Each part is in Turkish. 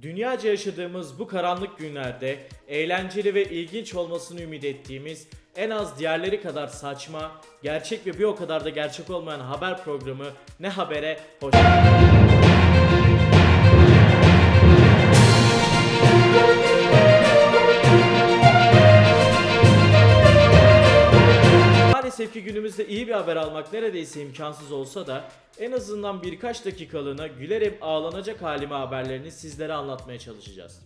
Dünyaca yaşadığımız bu karanlık günlerde eğlenceli ve ilginç olmasını ümit ettiğimiz en az diğerleri kadar saçma, gerçek ve bir o kadar da gerçek olmayan haber programı Ne Haber'e hoş geldiniz. Maalesef ki günümüzde iyi bir haber almak neredeyse imkansız olsa da en azından birkaç dakikalığına gülerek ağlanacak halime haberlerini sizlere anlatmaya çalışacağız.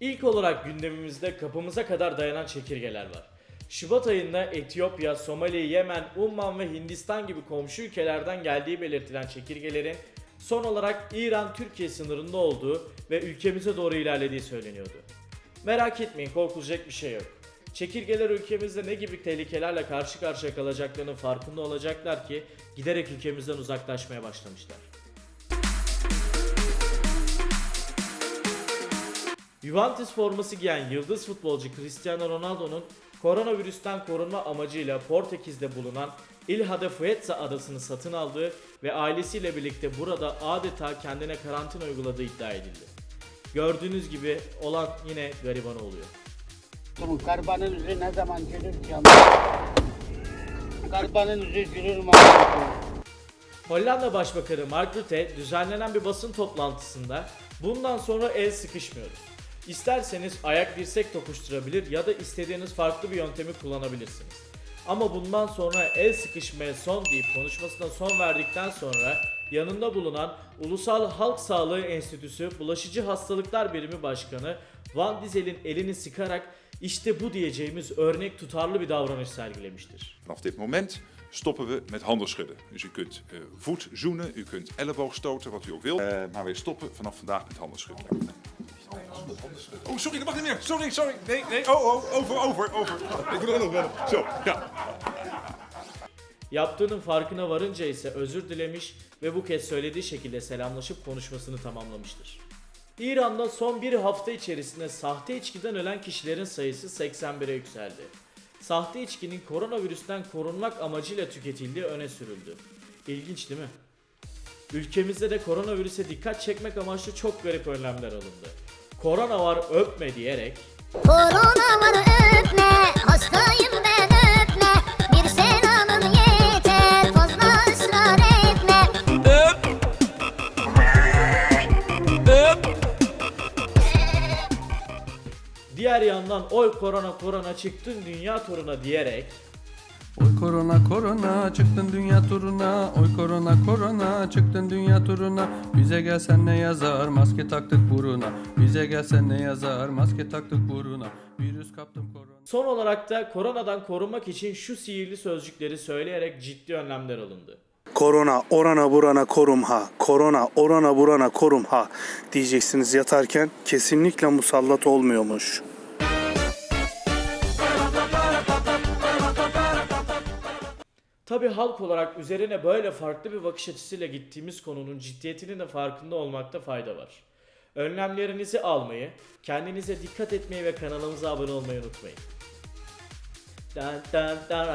İlk olarak gündemimizde kapımıza kadar dayanan çekirgeler var. Şubat ayında Etiyopya, Somali, Yemen, Umman ve Hindistan gibi komşu ülkelerden geldiği belirtilen çekirgelerin son olarak İran-Türkiye sınırında olduğu ve ülkemize doğru ilerlediği söyleniyordu. Merak etmeyin korkulacak bir şey yok. Çekirgeler ülkemizde ne gibi tehlikelerle karşı karşıya kalacaklarının farkında olacaklar ki giderek ülkemizden uzaklaşmaya başlamışlar. Juventus forması giyen yıldız futbolcu Cristiano Ronaldo'nun koronavirüsten korunma amacıyla Portekiz'de bulunan Ilha de Fueza adasını satın aldığı ve ailesiyle birlikte burada adeta kendine karantina uyguladığı iddia edildi. Gördüğünüz gibi olan yine gariban oluyor. Bunun Karbanın yüzü ne zaman gülür canım? Karbanın yüzü gülür mü? Hollanda Başbakanı Mark Rutte düzenlenen bir basın toplantısında bundan sonra el sıkışmıyoruz. İsterseniz ayak dirsek tokuşturabilir ya da istediğiniz farklı bir yöntemi kullanabilirsiniz. Ama bundan sonra el sıkışmaya son deyip konuşmasına son verdikten sonra yanında bulunan Ulusal Halk Sağlığı Enstitüsü Bulaşıcı Hastalıklar Birimi Başkanı Van Diesel'in elini sıkarak işte bu diyeceğimiz örnek tutarlı bir davranış sergilemiştir. Vanaf dit moment stoppen we met handen schudden. Dus u kunt eh, voet zoenen, u kunt elleboog stoten, wat u ook wilt. Eh, maar wij stoppen vanaf vandaag met handen schudden. Oh, sorry, dat mag niet meer. Sorry, sorry. Nee, nee. Oh, oh, over, over, over. Ik wil er nog wel. Zo, ja. Yaptığının farkına varınca ise özür dilemiş ve bu kez söylediği şekilde selamlaşıp konuşmasını tamamlamıştır. İran'da son bir hafta içerisinde sahte içkiden ölen kişilerin sayısı 81'e yükseldi. Sahte içkinin koronavirüsten korunmak amacıyla tüketildiği öne sürüldü. İlginç değil mi? Ülkemizde de koronavirüse dikkat çekmek amaçlı çok garip önlemler alındı. Korona var öpme diyerek Korona var öpme, hastayım ben Diğer yandan oy korona korona çıktın dünya turuna diyerek Oy korona korona çıktın dünya turuna. Oy korona korona çıktın dünya turuna. Bize gelsen ne yazar? Maske taktık buruna. Bize gelsen ne yazar? Maske taktık buruna. Virüs kaptım korona. Son olarak da koronadan korunmak için şu sihirli sözcükleri söyleyerek ciddi önlemler alındı. Korona orana burana korum ha. Korona orana burana korum ha diyeceksiniz yatarken kesinlikle musallat olmuyormuş. Tabi halk olarak üzerine böyle farklı bir bakış açısıyla gittiğimiz konunun ciddiyetinin de farkında olmakta fayda var. Önlemlerinizi almayı, kendinize dikkat etmeyi ve kanalımıza abone olmayı unutmayın. Dan dan dan